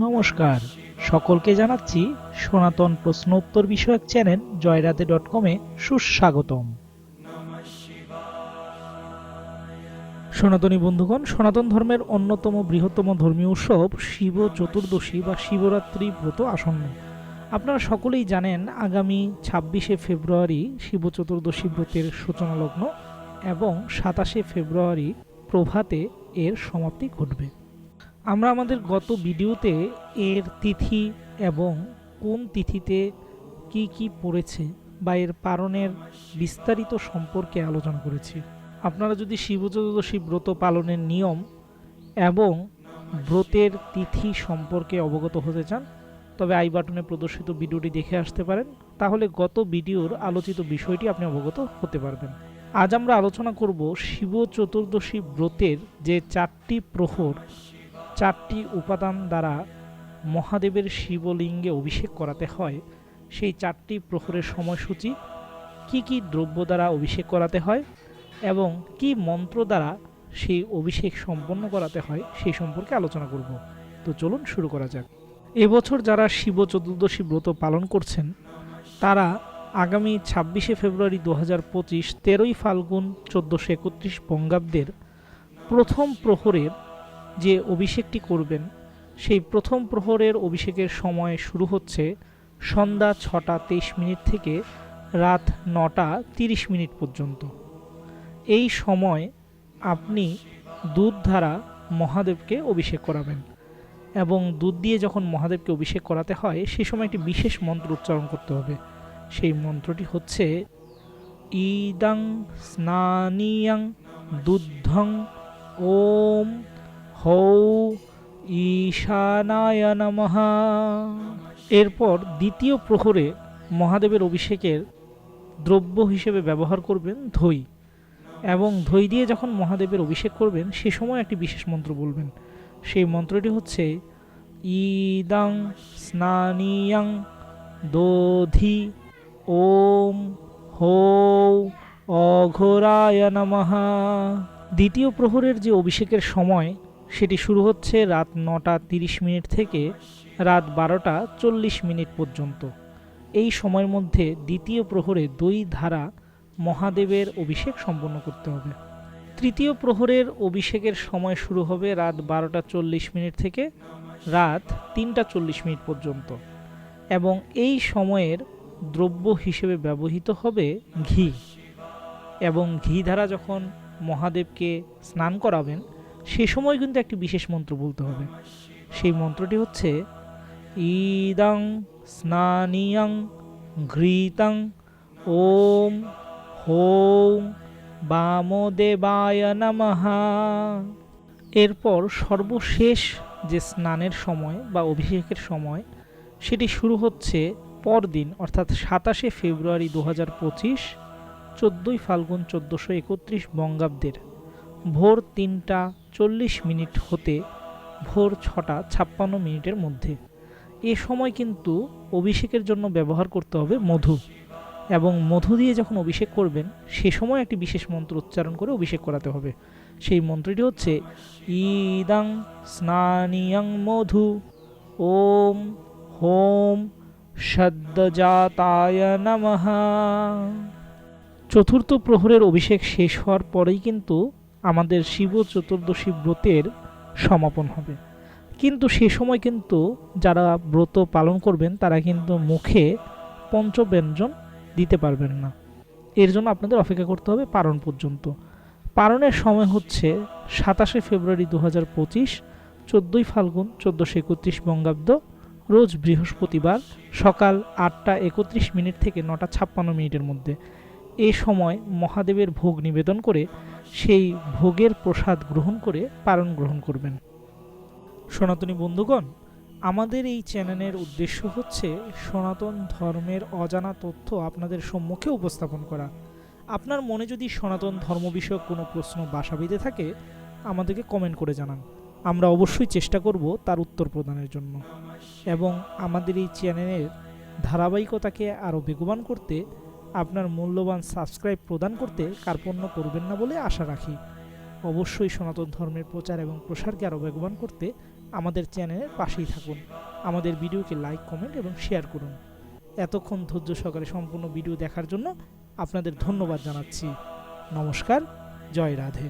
নমস্কার। সকলকে জানাচ্ছি সনাতন প্রশ্ন উত্তর বিষয়ক চ্যানেল জয়রাতে ডট কমে সুস্বাগতম। সনাতনী বন্ধুগণ, সনাতন ধর্মের অন্যতম বৃহত্তম ধর্মীয় উৎসব শিব চতুর্দশী বা শিবরাত্রি ব্রত আসন্ন। আপনারা সকলেই জানেন আগামী ছাব্বিশে ফেব্রুয়ারি শিব চতুর্দশী ব্রতের সূচনা লগ্ন এবং সাতাশে ফেব্রুয়ারি প্রভাতে এর সমাপ্তি ঘটবে। আমরা আমাদের গত ভিডিওতে এর তিথি এবং কোন তিথিতে কি কি পড়েছে বা এর পালনের বিস্তারিত সম্পর্কে আলোচনা করেছি। আপনারা যদি শিব চতুর্দশী ব্রত পালনের নিয়ম এবং ব্রতের তিথি সম্পর্কে অবগত হতে চান, তবে আই বাটনে প্রদর্শিত ভিডিওটি দেখে আসতে পারেন। তাহলে গত ভিডিওর আলোচিত বিষয়টি আপনি অবগত হতে পারবেন। আজ আমরা আলোচনা করব শিব চতুর্দশী ব্রতের যে চারটি প্রহর চারটি উপাদান দ্বারা মহাদেবের শিবলিঙ্গে অভিষেক করাতে হয়, সেই চারটি প্রহরের সময়সূচি কি কি দ্রব্য দ্বারা অভিষেক করাতে হয় এবং কি মন্ত্র দ্বারা সেই অভিষেক সম্পন্ন করাতে হয় সেই সম্পর্কে আলোচনা করব। তো চলুন শুরু করা যাক। এবছর যারা শিব চতুর্দশী ব্রত পালন করছেন, তারা আগামী ছাব্বিশে ফেব্রুয়ারি দু হাজার পঁচিশ তেরোই ফাল্গুন চোদ্দোশো একত্রিশ বঙ্গাব্দের প্রথম প্রহরের যে অভিষেকটি করবেন, সেই প্রথম প্রহরের অভিষেকের সময় শুরু হচ্ছে সন্ধ্যা ছটা তেইশ মিনিট থেকে রাত নটা তিরিশ মিনিট পর্যন্ত। এই সময় আপনি দুধ দ্বারা মহাদেবকে অভিষেক করাবেন এবং দুধ দিয়ে যখন মহাদেবকে অভিষেক করাতে হয়, সেই সময় একটি বিশেষ মন্ত্র উচ্চারণ করতে হবে। সেই মন্ত্রটি হচ্ছে, ইদাং স্নানিয়াং দুদ্ধং ওম হৌ ঈশানায় নমঃ। এরপর দ্বিতীয় প্রহরে মহাদেবের অভিষেকের দ্রব্য হিসেবে ব্যবহার করবেন ধই এবং ধই দিয়ে যখন মহাদেবের অভিষেক করবেন, সে সময় একটি বিশেষ মন্ত্র বলবেন। সেই মন্ত্রটি হচ্ছে ইদাং স্নানিয়াং দোধি ওম হৌ অঘোরায় নমঃ। দ্বিতীয় প্রহরের যে অভিষেকের সময় সেটি শুরু হচ্ছে রাত নটা তিরিশ মিনিট থেকে রাত বারোটা চল্লিশ মিনিট পর্যন্ত। এই সময়ের মধ্যে দ্বিতীয় প্রহরে দুই ধারা মহাদেবের অভিষেক সম্পন্ন করতে হবে। তৃতীয় প্রহরের অভিষেকের সময় শুরু হবে রাত বারোটা চল্লিশ মিনিট থেকে রাত তিনটা চল্লিশ মিনিট পর্যন্ত এবং এই সময়ের দ্রব্য হিসেবে ব্যবহৃত হবে ঘি। এবং ঘি দ্বারা যখন মহাদেবকে স্নান করাবেন সে সময় কিন্তু একটি বিশেষ মন্ত্র বলতে হবে। সেই মন্ত্রটি হচ্ছে ইদং স্নানিয়ং ঘৃতং ওম হোম বামদেবায় নমঃ। এরপর সর্বশেষ যে স্নানের সময় বা অভিষেকের সময়, সেটি শুরু হচ্ছে পরদিন, অর্থাৎ সাতাশে ফেব্রুয়ারি দু হাজার পঁচিশ, চোদ্দোই ফাল্গুন চোদ্দোশো একত্রিশ বঙ্গাব্দের ভোর তিনটা চল্লিশ মিনিট হতে ভোর ছটা ছাপ্পান্ন মিনিটের মধ্যে। এ সময় কিন্তু অভিষেকের জন্য ব্যবহার করতে হবে মধু এবং মধু দিয়ে যখন অভিষেক করবেন, সে সময় একটি বিশেষ মন্ত্র উচ্চারণ করে অভিষেক করাতে হবে। সেই মন্ত্রটি হচ্ছে, ইদাং স্নানিয়ং মধু, ওম হোম সদ্যজাতায় নমহা চতুর্থ প্রহরের অভিষেক শেষ হওয়ার পরেই কিন্তু আমাদের শিব চতুর্দশী ব্রতের সমাপন হবে। কিন্তু সে সময় কিন্তু যারা ব্রত পালন করবেন, তারা কিন্তু মুখে পঞ্চব্যঞ্জন দিতে পারবেন না। এর জন্য আপনাদের অপেক্ষা করতে হবে পারণ পর্যন্ত। পারণের সময় হচ্ছে সাতাশে ফেব্রুয়ারি দু হাজার পঁচিশ, চোদ্দোই ফাল্গুন, চোদ্দোশো একত্রিশ বঙ্গাব্দ, রোজ বৃহস্পতিবার সকাল আটটা একত্রিশ মিনিট থেকে নটা ছাপ্পান্ন মিনিটের মধ্যে। এ সময় মহাদেবের ভোগ নিবেদন করে সেই ভোগের প্রসাদ গ্রহণ করে পালন গ্রহণ করবেন। সনাতনী বন্ধুগণ, আমাদের এই চ্যানেলের উদ্দেশ্য হচ্ছে সনাতন ধর্মের অজানা তথ্য আপনাদের সম্মুখে উপস্থাপন করা। আপনার মনে যদি সনাতন ধর্ম বিষয়ক কোনো প্রশ্ন বাসা বেঁধে থাকে, আমাদেরকে কমেন্ট করে জানান। আমরা অবশ্যই চেষ্টা করব তার উত্তর প্রদানের জন্য। এবং আমাদের এই চ্যানেলের ধারাবাহিকতাকে আরও বেগবান করতে আপনার মূল্যবান সাবস্ক্রাইব প্রদান করতে কার্পণ্য করবেন না বলে আশা রাখি। অবশ্যই সনাতন ধর্মের প্রচার এবং প্রসারকে আরও বেগবান করতে আমাদের চ্যানেলের পাশেই থাকুন। আমাদের ভিডিওকে লাইক, কমেন্ট এবং শেয়ার করুন। এতক্ষণ ধৈর্য সহকারে সম্পূর্ণ ভিডিও দেখার জন্য আপনাদের ধন্যবাদ জানাচ্ছি। নমস্কার, জয় রাধে।